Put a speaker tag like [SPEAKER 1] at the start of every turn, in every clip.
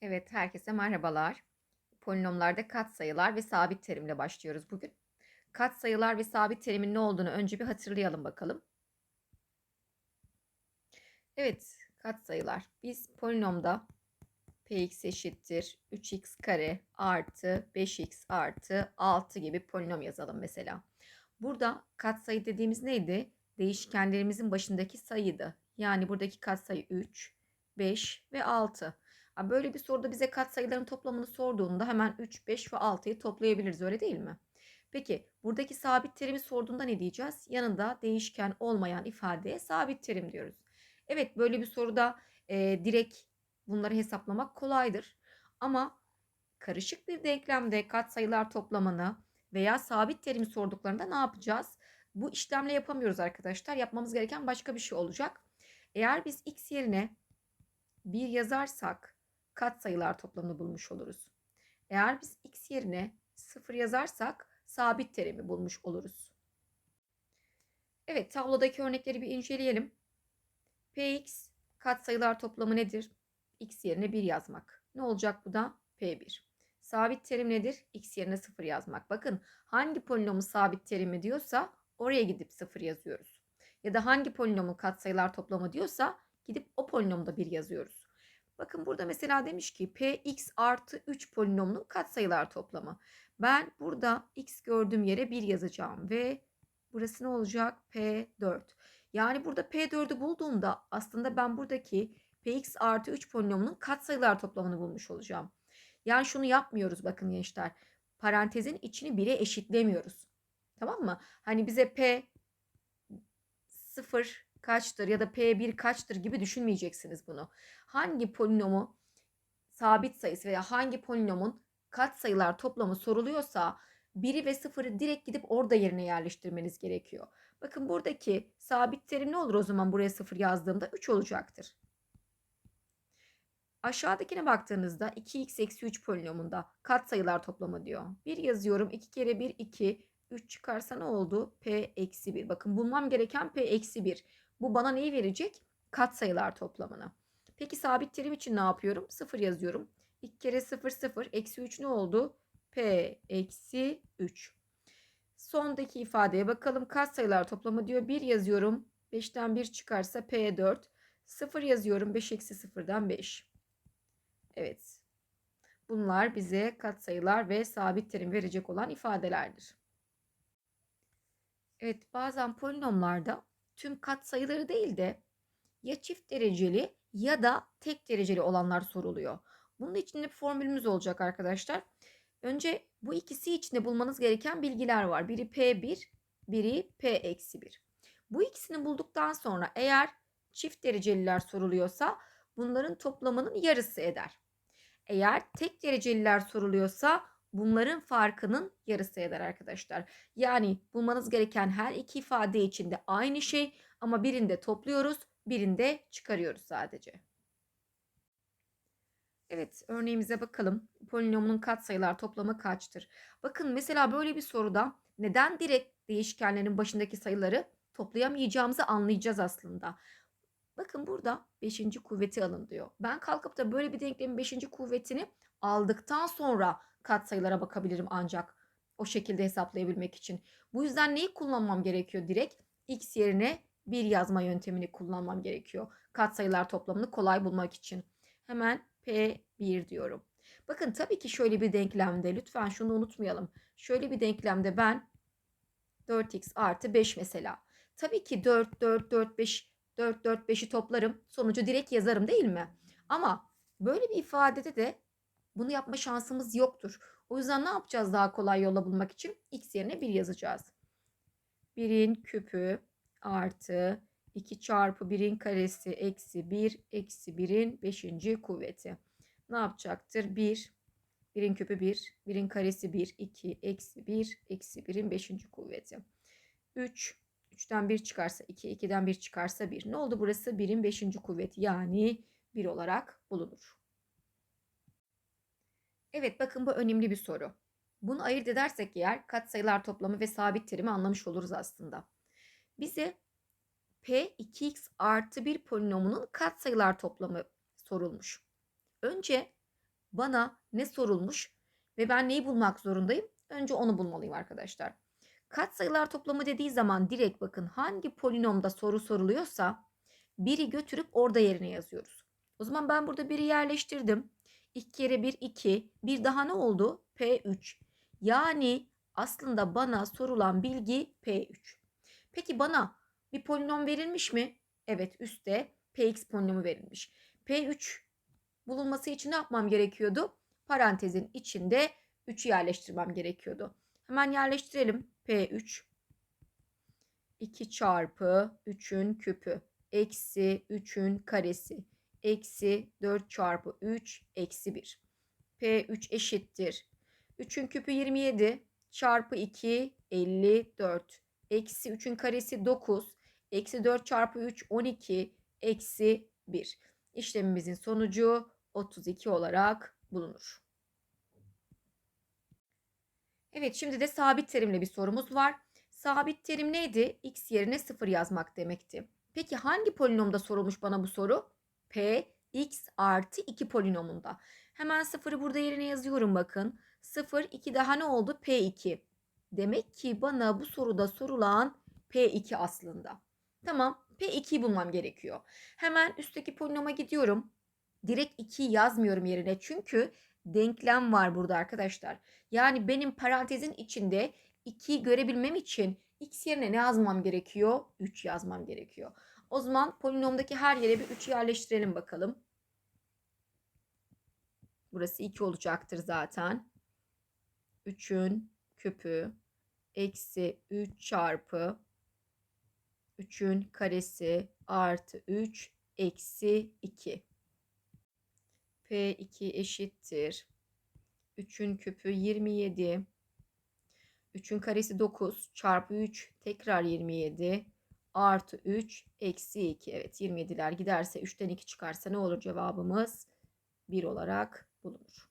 [SPEAKER 1] Evet, herkese merhabalar. Polinomlarda katsayılar ve sabit terimle başlıyoruz bugün. Katsayılar ve sabit terimin ne olduğunu önce bir hatırlayalım bakalım. Evet, katsayılar. Biz polinomda px eşittir 3x kare artı 5x artı 6 gibi polinom yazalım mesela. Burada katsayı dediğimiz neydi? Değişkenlerimizin başındaki sayıydı. Yani buradaki katsayı 3, 5 ve 6. Böyle bir soruda bize katsayıların toplamını sorduğunda hemen 3, 5 ve 6'yı toplayabiliriz öyle değil mi? Peki buradaki sabit terimi sorduğunda ne diyeceğiz? Yanında değişken olmayan ifadeye sabit terim diyoruz. Evet böyle bir soruda e, direkt bunları hesaplamak kolaydır. Ama karışık bir denklemde katsayılar toplamını veya sabit terimi sorduklarında ne yapacağız? Bu işlemle yapamıyoruz arkadaşlar. Yapmamız gereken başka bir şey olacak. Eğer biz x yerine 1 yazarsak katsayılar toplamını bulmuş oluruz. Eğer biz x yerine 0 yazarsak sabit terimi bulmuş oluruz. Evet tablodaki örnekleri bir inceleyelim. Px katsayılar toplamı nedir? x yerine 1 yazmak. Ne olacak bu da? P1. Sabit terim nedir? x yerine 0 yazmak. Bakın hangi polinomun sabit terimi diyorsa oraya gidip 0 yazıyoruz. Ya da hangi polinomun katsayılar toplamı diyorsa gidip o polinomda 1 yazıyoruz. Bakın burada mesela demiş ki px artı 3 polinomunun katsayılar toplamı. Ben burada x gördüğüm yere 1 yazacağım ve burası ne olacak? P4. Yani burada P4'ü bulduğumda aslında ben buradaki Px artı 3 polinomunun katsayılar toplamını bulmuş olacağım. Yani şunu yapmıyoruz bakın gençler. Parantezin içini 1'e eşitlemiyoruz. Tamam mı? Hani bize P 0 kaçtır ya da P1 kaçtır gibi düşünmeyeceksiniz bunu. Hangi polinomu sabit sayısı veya hangi polinomun katsayılar toplamı soruluyorsa 1'i ve 0'ı direkt gidip orada yerine yerleştirmeniz gerekiyor. Bakın buradaki sabit terim ne olur o zaman buraya 0 yazdığımda 3 olacaktır. Aşağıdakine baktığınızda 2x eksi 3 polinomunda katsayılar toplamı diyor. 1 yazıyorum 2 kere 1 2 3 çıkarsa ne oldu? P eksi 1. Bakın bulmam gereken P eksi 1. Bu bana neyi verecek? Katsayılar toplamını. Peki sabit terim için ne yapıyorum? 0 yazıyorum. 2 kere 0 0 eksi 3 ne oldu? P eksi 3. Sondaki ifadeye bakalım. Katsayılar toplamı diyor. 1 yazıyorum. 5'ten 1 çıkarsa P4. 0 yazıyorum. 5 eksi 0'dan 5. Evet. Bunlar bize katsayılar ve sabit terim verecek olan ifadelerdir. Evet bazen polinomlarda tüm katsayıları değil de ya çift dereceli ya da tek dereceli olanlar soruluyor. Bunun için de bir formülümüz olacak arkadaşlar. Önce bu ikisi için de bulmanız gereken bilgiler var. Biri P1, biri P-1. Bu ikisini bulduktan sonra eğer çift dereceliler soruluyorsa bunların toplamının yarısı eder. Eğer tek dereceliler soruluyorsa bunların farkının yarısı eder arkadaşlar. Yani bulmanız gereken her iki ifade için de aynı şey ama birinde topluyoruz, birinde çıkarıyoruz sadece. Evet, örneğimize bakalım. Polinomun katsayılar toplamı kaçtır? Bakın mesela böyle bir soruda neden direkt değişkenlerin başındaki sayıları toplayamayacağımızı anlayacağız aslında. Bakın burada 5. kuvveti alın diyor. Ben kalkıp da böyle bir denklemin 5. kuvvetini aldıktan sonra katsayılara bakabilirim ancak o şekilde hesaplayabilmek için. Bu yüzden neyi kullanmam gerekiyor direkt? X yerine 1 yazma yöntemini kullanmam gerekiyor. Katsayılar toplamını kolay bulmak için. Hemen P1 diyorum. Bakın tabii ki şöyle bir denklemde lütfen şunu unutmayalım. Şöyle bir denklemde ben 4x artı 5 mesela. Tabii ki 4, 4, 4, 5, 4, 4, 5'i toplarım. Sonucu direkt yazarım değil mi? Ama böyle bir ifadede de bunu yapma şansımız yoktur. O yüzden ne yapacağız daha kolay yolla bulmak için? X yerine 1 yazacağız. 1'in küpü artı 2 çarpı 1'in karesi eksi 1 eksi 1'in 5. kuvveti. Ne yapacaktır? 1, 1'in küpü 1, 1'in karesi 1, 2, eksi 1, eksi 1'in 5. kuvveti. 3, 3'ten 1 çıkarsa 2, 2'den 1 çıkarsa 1. Ne oldu burası? 1'in 5. kuvveti yani 1 olarak bulunur. Evet bakın bu önemli bir soru. Bunu ayırt edersek eğer katsayılar toplamı ve sabit terimi anlamış oluruz aslında. Bize P 2x artı 1 polinomunun katsayılar toplamı sorulmuş. Önce bana ne sorulmuş ve ben neyi bulmak zorundayım? Önce onu bulmalıyım arkadaşlar. Katsayılar toplamı dediği zaman direkt bakın hangi polinomda soru soruluyorsa biri götürüp orada yerine yazıyoruz. O zaman ben burada biri yerleştirdim. 2 kere 1 2. Bir daha ne oldu? P3. Yani aslında bana sorulan bilgi P3. Peki bana bir polinom verilmiş mi? Evet üstte Px polinomu verilmiş. P3 bulunması için ne yapmam gerekiyordu? Parantezin içinde 3'ü yerleştirmem gerekiyordu. Hemen yerleştirelim. P3 2 çarpı 3'ün küpü eksi 3'ün karesi eksi 4 çarpı 3 eksi 1. P3 eşittir. 3'ün küpü 27 çarpı 2 54 eksi 3'ün karesi 9 eksi 4 çarpı 3 12 eksi 1. İşlemimizin sonucu 32 olarak bulunur. Evet şimdi de sabit terimle bir sorumuz var. Sabit terim neydi? X yerine 0 yazmak demekti. Peki hangi polinomda sorulmuş bana bu soru? P x artı 2 polinomunda. Hemen 0'ı burada yerine yazıyorum bakın. 0 2 daha ne oldu? P2. Demek ki bana bu soruda sorulan P2 aslında. Tamam P2'yi bulmam gerekiyor. Hemen üstteki polinoma gidiyorum. Direkt 2'yi yazmıyorum yerine çünkü denklem var burada arkadaşlar. Yani benim parantezin içinde 2'yi görebilmem için x yerine ne yazmam gerekiyor? 3 yazmam gerekiyor. O zaman polinomdaki her yere bir 3 yerleştirelim bakalım. Burası 2 olacaktır zaten. 3'ün küpü eksi 3 çarpı 3'ün karesi artı 3 eksi 2. P2 eşittir. 3'ün küpü 27. 3'ün karesi 9 çarpı 3 tekrar 27 artı 3 eksi 2. Evet 27'ler giderse 3'ten 2 çıkarsa ne olur cevabımız? 1 olarak bulunur.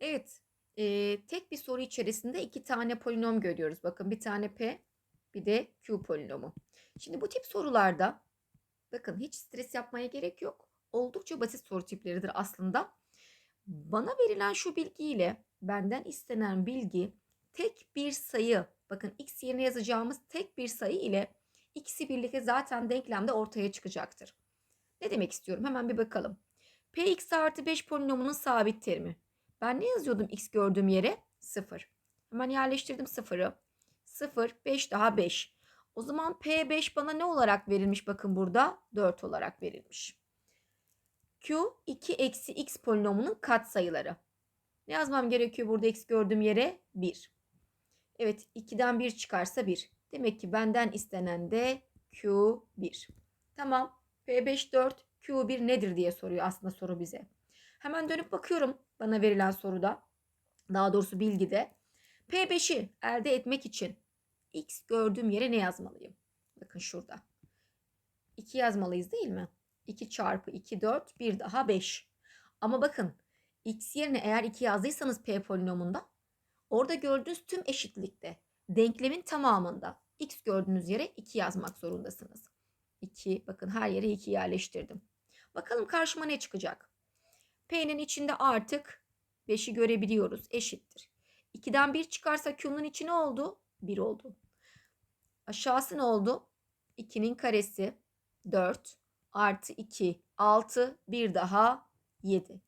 [SPEAKER 1] Evet e, tek bir soru içerisinde iki tane polinom görüyoruz. Bakın bir tane P bir de Q polinomu. Şimdi bu tip sorularda bakın hiç stres yapmaya gerek yok. Oldukça basit soru tipleridir aslında. Bana verilen şu bilgiyle benden istenen bilgi tek bir sayı bakın x yerine yazacağımız tek bir sayı ile ikisi birlikte zaten denklemde ortaya çıkacaktır. Ne demek istiyorum? Hemen bir bakalım. Px artı 5 polinomunun sabit terimi. Ben ne yazıyordum x gördüğüm yere? 0. Hemen yerleştirdim 0'ı. 0, 5 daha 5. O zaman P5 bana ne olarak verilmiş? Bakın burada 4 olarak verilmiş. Q 2 eksi x polinomunun katsayıları. Ne yazmam gerekiyor burada x gördüğüm yere? 1. Evet 2'den 1 çıkarsa 1. Demek ki benden istenen de Q1. Tamam. P5 4 Q1 nedir diye soruyor aslında soru bize. Hemen dönüp bakıyorum bana verilen soruda. Daha doğrusu bilgide. P5'i elde etmek için x gördüğüm yere ne yazmalıyım? Bakın şurada. 2 yazmalıyız değil mi? 2 çarpı 2 4 bir daha 5. Ama bakın x yerine eğer 2 yazdıysanız p polinomunda orada gördüğünüz tüm eşitlikte denklemin tamamında x gördüğünüz yere 2 yazmak zorundasınız. 2 bakın her yere 2 yerleştirdim. Bakalım karşıma ne çıkacak? P'nin içinde artık 5'i görebiliyoruz eşittir. 2'den 1 çıkarsa Q'nun içi ne oldu? 1 oldu. Aşağısı ne oldu? 2'nin karesi 4 artı 2 6 bir daha 7.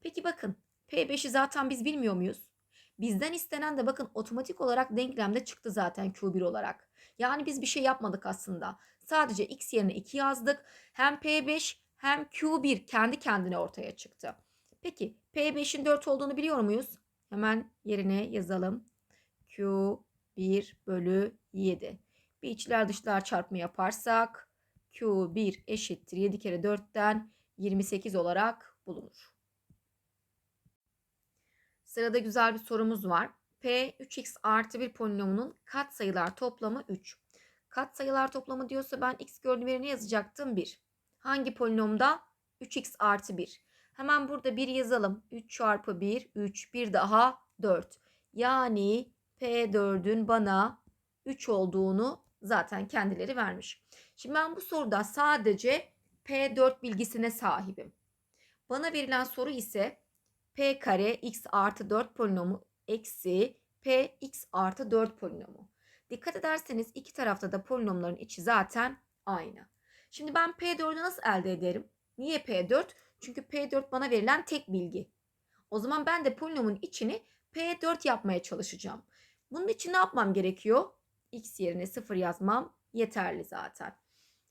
[SPEAKER 1] Peki bakın P5'i zaten biz bilmiyor muyuz? Bizden istenen de bakın otomatik olarak denklemde çıktı zaten Q1 olarak. Yani biz bir şey yapmadık aslında. Sadece x yerine 2 yazdık. Hem P5 hem Q1 kendi kendine ortaya çıktı. Peki P5'in 4 olduğunu biliyor muyuz? Hemen yerine yazalım. Q1 bölü 7. Bir içler dışlar çarpımı yaparsak Q1 eşittir 7 kere 4'ten 28 olarak bulunur. Sırada güzel bir sorumuz var. P 3x artı bir polinomunun katsayılar toplamı 3. Katsayılar toplamı diyorsa ben x gördüğüm yerine yazacaktım 1. Hangi polinomda? 3x artı 1. Hemen burada 1 yazalım. 3 çarpı 1, 3, bir daha 4. Yani P4'ün bana 3 olduğunu zaten kendileri vermiş. Şimdi ben bu soruda sadece P4 bilgisine sahibim. Bana verilen soru ise p kare x artı 4 polinomu eksi p x artı 4 polinomu. Dikkat ederseniz iki tarafta da polinomların içi zaten aynı. Şimdi ben P4'ü nasıl elde ederim? Niye P4? Çünkü P4 bana verilen tek bilgi. O zaman ben de polinomun içini P4 yapmaya çalışacağım. Bunun için ne yapmam gerekiyor? X yerine 0 yazmam yeterli zaten.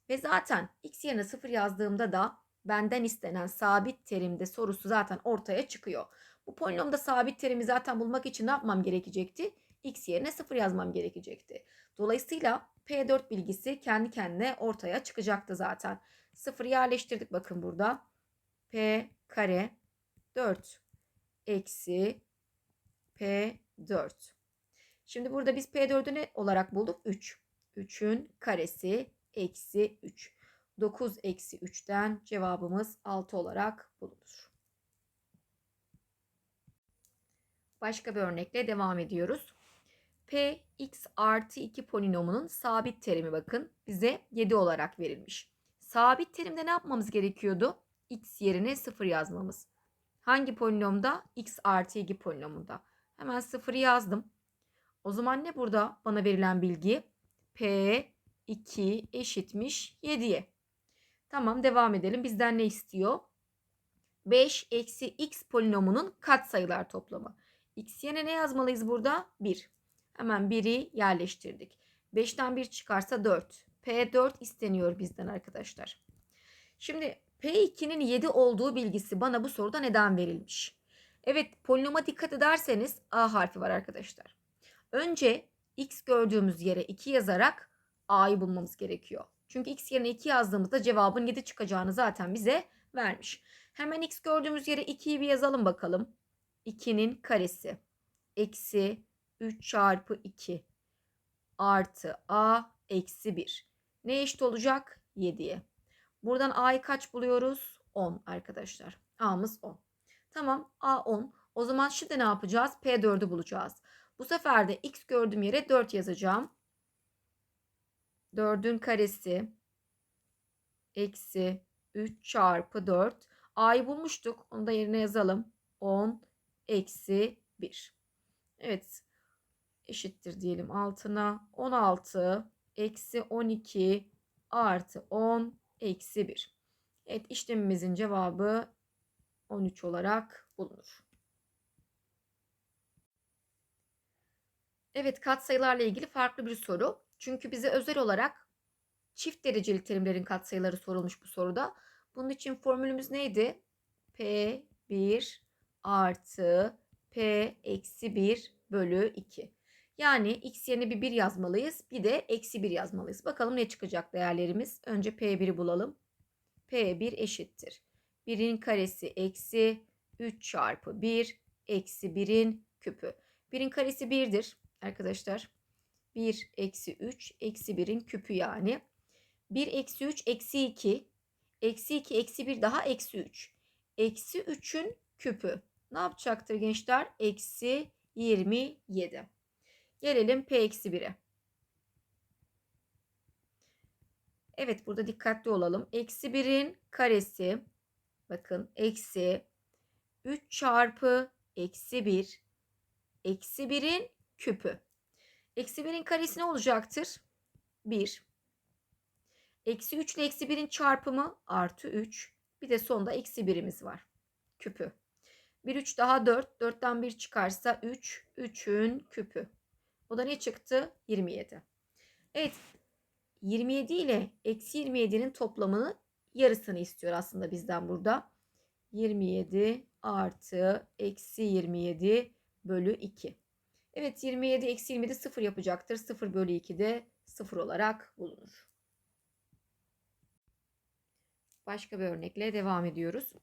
[SPEAKER 1] Ve zaten X yerine 0 yazdığımda da benden istenen sabit terimde sorusu zaten ortaya çıkıyor. Bu polinomda sabit terimi zaten bulmak için ne yapmam gerekecekti? X yerine 0 yazmam gerekecekti. Dolayısıyla P4 bilgisi kendi kendine ortaya çıkacaktı zaten. 0 yerleştirdik bakın burada. P kare 4 eksi P4. Şimdi burada biz P4'ü ne olarak bulduk? 3. 3'ün karesi eksi 3. 9 eksi 3'ten cevabımız 6 olarak bulunur. Başka bir örnekle devam ediyoruz. P x artı 2 polinomunun sabit terimi bakın bize 7 olarak verilmiş. Sabit terimde ne yapmamız gerekiyordu? x yerine 0 yazmamız. Hangi polinomda? x artı 2 polinomunda. Hemen 0'ı yazdım. O zaman ne burada bana verilen bilgi? P 2 eşitmiş 7'ye. Tamam devam edelim. Bizden ne istiyor? 5 eksi x polinomunun katsayılar toplamı. x yerine ne yazmalıyız burada? 1. Hemen 1'i yerleştirdik. 5'ten 1 çıkarsa 4. P4 isteniyor bizden arkadaşlar. Şimdi P2'nin 7 olduğu bilgisi bana bu soruda neden verilmiş? Evet polinoma dikkat ederseniz A harfi var arkadaşlar. Önce x gördüğümüz yere 2 yazarak a'yı bulmamız gerekiyor. Çünkü x yerine 2 yazdığımızda cevabın 7 çıkacağını zaten bize vermiş. Hemen x gördüğümüz yere 2'yi bir yazalım bakalım. 2'nin karesi eksi 3 çarpı 2 artı a eksi 1. Ne eşit olacak? 7'ye. Buradan a'yı kaç buluyoruz? 10 arkadaşlar. a'mız 10. Tamam a 10. O zaman şimdi ne yapacağız? P4'ü bulacağız. Bu sefer de x gördüğüm yere 4 yazacağım. 4'ün karesi eksi 3 çarpı 4. A'yı bulmuştuk. Onu da yerine yazalım. 10 eksi 1. Evet. Eşittir diyelim altına. 16 eksi 12 artı 10 eksi 1. Evet işlemimizin cevabı 13 olarak bulunur. Evet katsayılarla ilgili farklı bir soru. Çünkü bize özel olarak çift dereceli terimlerin katsayıları sorulmuş bu soruda. Bunun için formülümüz neydi? P1 artı P eksi 1 bölü 2. Yani x yerine bir 1 yazmalıyız. Bir de eksi 1 yazmalıyız. Bakalım ne çıkacak değerlerimiz. Önce P1'i bulalım. P1 eşittir. 1'in karesi eksi 3 çarpı 1 eksi 1'in küpü. 1'in karesi 1'dir arkadaşlar. 1 eksi 3 eksi 1'in küpü yani. 1 eksi 3 eksi 2. Eksi 2 eksi 1 daha eksi 3. Eksi 3'ün küpü. Ne yapacaktır gençler? Eksi 27. Gelelim P eksi 1'e. Evet burada dikkatli olalım. Eksi 1'in karesi. Bakın eksi 3 çarpı eksi 1. Eksi 1'in küpü. Eksi 1'in karesi ne olacaktır? 1. Eksi 3 ile eksi 1'in çarpımı artı 3. Bir de sonda eksi 1'imiz var. Küpü. 1 3 daha 4. 4'ten 1 çıkarsa 3. 3'ün küpü. O da ne çıktı? 27. Evet. 27 ile eksi 27'nin toplamını yarısını istiyor aslında bizden burada. 27 artı eksi 27 bölü 2. Evet 27 eksi 27 0 yapacaktır. 0 bölü 2 de 0 olarak bulunur. Başka bir örnekle devam ediyoruz.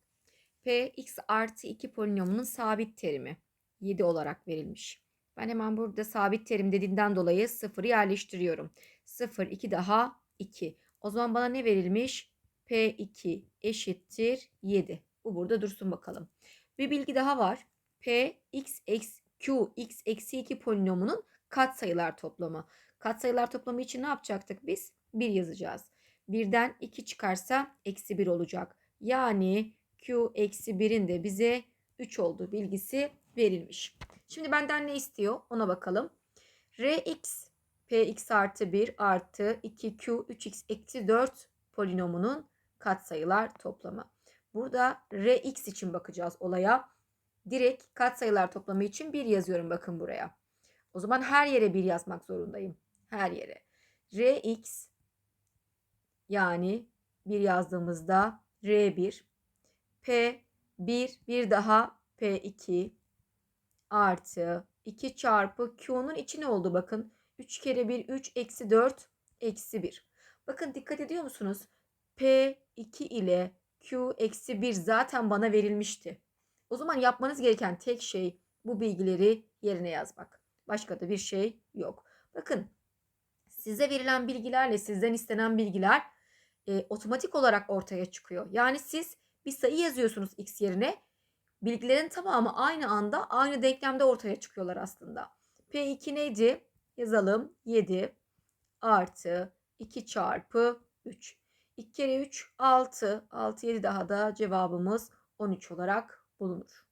[SPEAKER 1] P x artı 2 polinomunun sabit terimi 7 olarak verilmiş. Ben hemen burada sabit terim dediğinden dolayı 0'ı yerleştiriyorum. 0 2 daha 2. O zaman bana ne verilmiş? P2 eşittir 7. Bu burada dursun bakalım. Bir bilgi daha var. P x eksi Q x eksi 2 polinomunun katsayılar toplamı. Katsayılar toplamı için ne yapacaktık biz? 1 yazacağız. 1'den 2 çıkarsa eksi 1 olacak. Yani Q eksi 1'in de bize 3 olduğu bilgisi verilmiş. Şimdi benden ne istiyor ona bakalım. Rx Px artı 1 artı 2Q 3x eksi 4 polinomunun katsayılar toplamı. Burada Rx için bakacağız olaya. Direkt katsayılar toplamı için 1 yazıyorum bakın buraya. O zaman her yere 1 yazmak zorundayım. Her yere. Rx yani 1 yazdığımızda R1 P 1 bir daha P2 artı 2 çarpı Q'nun içi ne oldu bakın. 3 kere 1 3 eksi 4 eksi 1. Bakın dikkat ediyor musunuz? P2 ile Q eksi 1 zaten bana verilmişti. O zaman yapmanız gereken tek şey bu bilgileri yerine yazmak. Başka da bir şey yok. Bakın size verilen bilgilerle sizden istenen bilgiler e, otomatik olarak ortaya çıkıyor. Yani siz bir sayı yazıyorsunuz x yerine. Bilgilerin tamamı aynı anda aynı denklemde ortaya çıkıyorlar aslında. P2 neydi? Yazalım. 7 artı 2 çarpı 3. 2 kere 3 6. 6 7 daha da cevabımız 13 olarak bulunur.